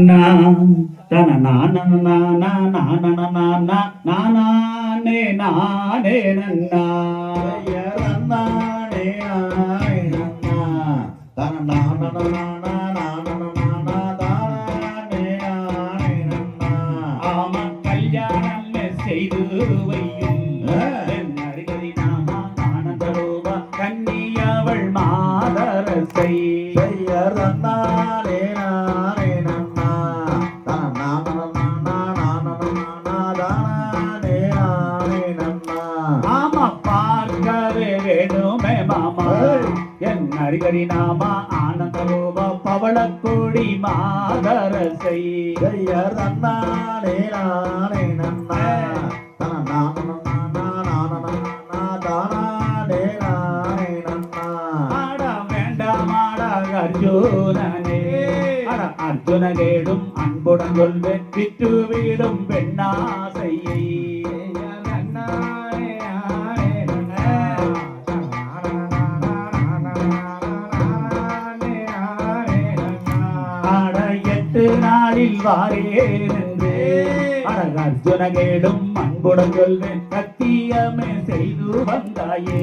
நான நான நான நான நானே நானே நன்னா நானே நானே நன்னா தன வேணுமே மாமா. என் அருகதி நாம ஆனந்த ரூபா பவளக்கொடி மாதரசை. செய்ய நானே நானே நன்னா. அர்ஜுனனே. அர்ஜுன கேடும் அன்புடன் சொல்வேன் விட்டு வீடும் பெண்ணாசையை. நாளில் வாரேன் என்று கேடும் அன்புடன் சொல்வேன் சத்தியமே செய்து வந்தாயே.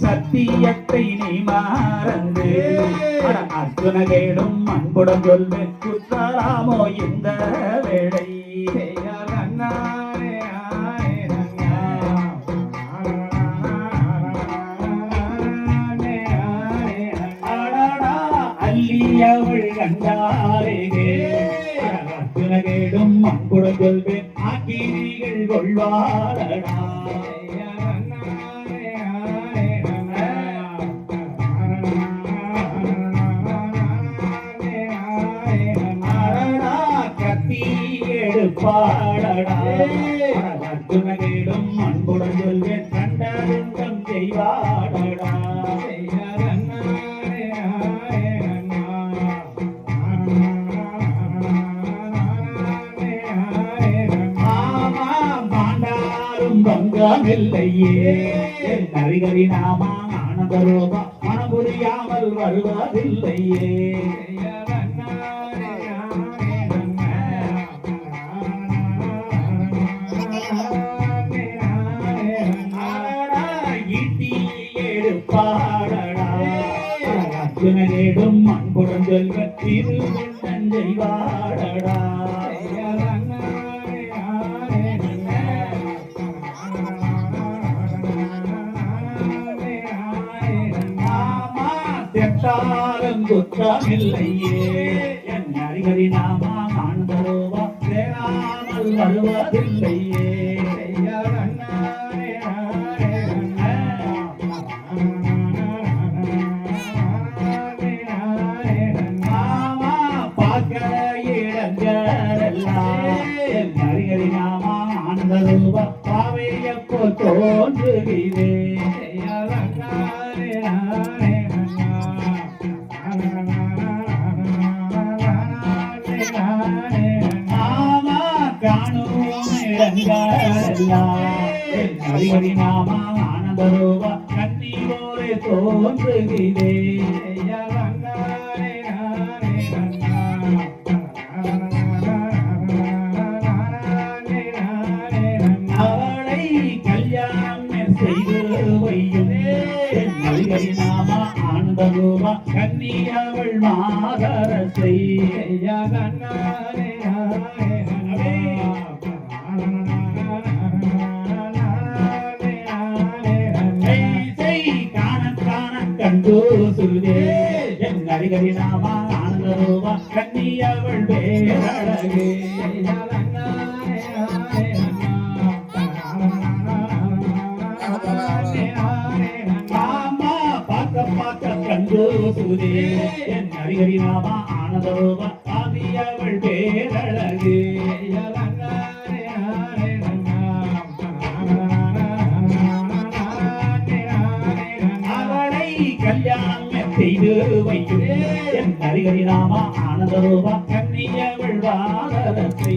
சத்தியத்தை நீ மாறந்து அர்ஜுன கேடும் அன்புடன் சொல்வேன் குற்றலாமோ இந்த வேளை? அன்புடன் சொல்வேன் ஆக்கிரிகள் கொள்வாரடா. அன்புடன் சொல்வேன் மாண்டாரும் என் நரிகரி நாமா ஆனந்த ரூபா மனம் புரியாமல் வருவதில்லையே அடடா, அர்ஜுனனிடம் அன்புடன் செல்வத்தில் தஞ்சை வாடடா ஆமா குற்றமில்லையே. என் அறிகரி நாமா ஆனந்தரோவா சேராமல் வருவதில்லையே. தோன்றுகிறேன் இடங்களெல்லாம் என் அறிகரி கண்ணீரோரே தோன்றுகிறேன் அவளை கல்யாணம் செய்து வையும் என் அறிகரி நாமா மாதரசை சுருதே என் அறிகரி நாமா ஆனந்தரோவா கன்னியவள் வேறழகே. மாமா பார்க்க பார்க்க கண்டு சுருதே கல்யாணம் செய்து வைக்கும் என் ஹரிகரி ராமா ஆனந்த ரூபா கண்ணியவள் வாரத்தை